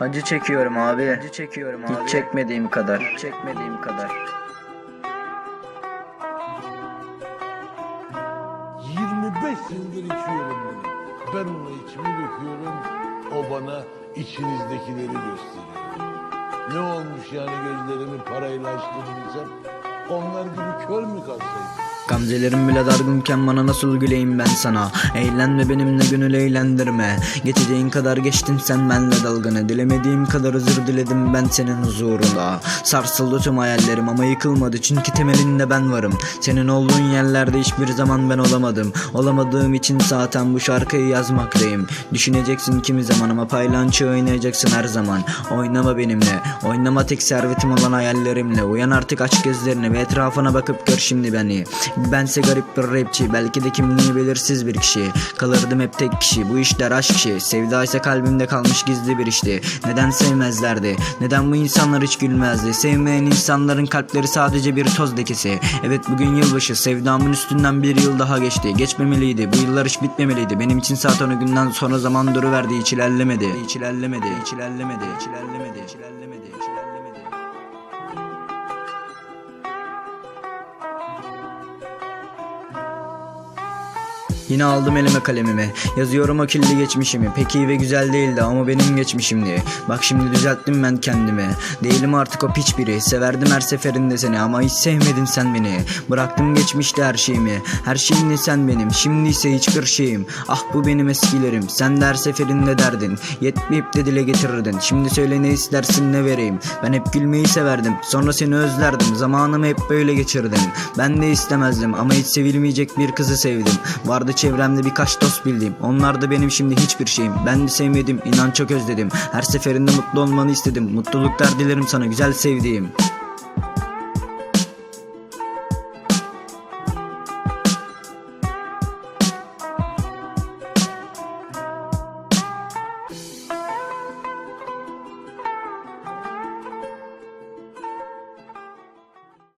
Acı çekiyorum abi. Acı çekiyorum abi. Hiç çekmediğim kadar. Hiç çekmediğim kadar. 25 yıldır içiyorum bunu. Ben ona içimi döküyorum, o bana içinizdekileri gösteriyor. Ne olmuş yani gözlerimi parayla açtırdıysam, onlar gibi kör mü kalsaydım? Gamzelerim bile dargınken bana nasıl güleyim ben sana? Eğlenme benimle gönül eğlendirme. Geçeceğin kadar geçtin sen benle dalgını Dilemediğim kadar özür diledim ben senin huzurunda Sarsıldı tüm hayallerim ama yıkılmadı çünkü temelinde ben varım. Senin olduğun yerlerde hiçbir zaman ben olamadım. Olamadığım için zaten bu şarkıyı yazmaktayım. Düşüneceksin kimi zaman ama paylançı oynayacaksın her zaman. Oynama benimle. Oynama tek servetim olan hayallerimle. Uyan artık aç gözlerini ve etrafına bakıp gör şimdi beni Bense garip bir rapçi Belki de kimliği belirsiz bir kişi. Kalırdım hep tek kişi Bu işler aşk işi. Sevda ise kalbimde kalmış gizli bir işti. Neden sevmezlerdi? Neden bu insanlar hiç gülmezdi? Sevmeyen insanların kalpleri sadece bir toz lekesi. Evet bugün yılbaşı Sevdamın üstünden bir yıl daha geçti. Geçmemeliydi Bu yıllar hiç bitmemeliydi. Benim için saat onu günden sonra zaman duruverdi Hiç ilerlemedi. Hiç ilerlemedi Hiç ilerlemedi Hiç ilerlemedi Hiç ilerlemedi Hiç ilerlemedi Yine aldım elime kalemimi. Yazıyorum o kirli geçmişimi. Pek iyi ve güzel değildi ama benim geçmişimdi Bak şimdi düzelttim ben kendimi. Değilim artık o piç biri. Severdim her seferinde seni ama hiç sevmedin sen beni. Bıraktım geçmişte her şeyimi. Her şeyimdi sen benim? Şimdi ise hiçbir şeyim Ah bu benim eskilerim. Sen de her seferinde derdin. Yetmeyip de dile getirirdin. Şimdi söyle ne istersin ne vereyim? Ben hep gülmeyi severdim. Sonra seni özlerdim. Zamanımı hep böyle geçirdim. Ben de istemezdim ama hiç sevilmeyecek bir kızı sevdim. Vardı çevremde birkaç dost bildiğim. Onlar da benim şimdi hiçbir şeyim. Ben de sevmedim inan çok özledim. Her seferinde mutlu olmanı istedim. Mutluluklar dilerim sana güzel sevdiğim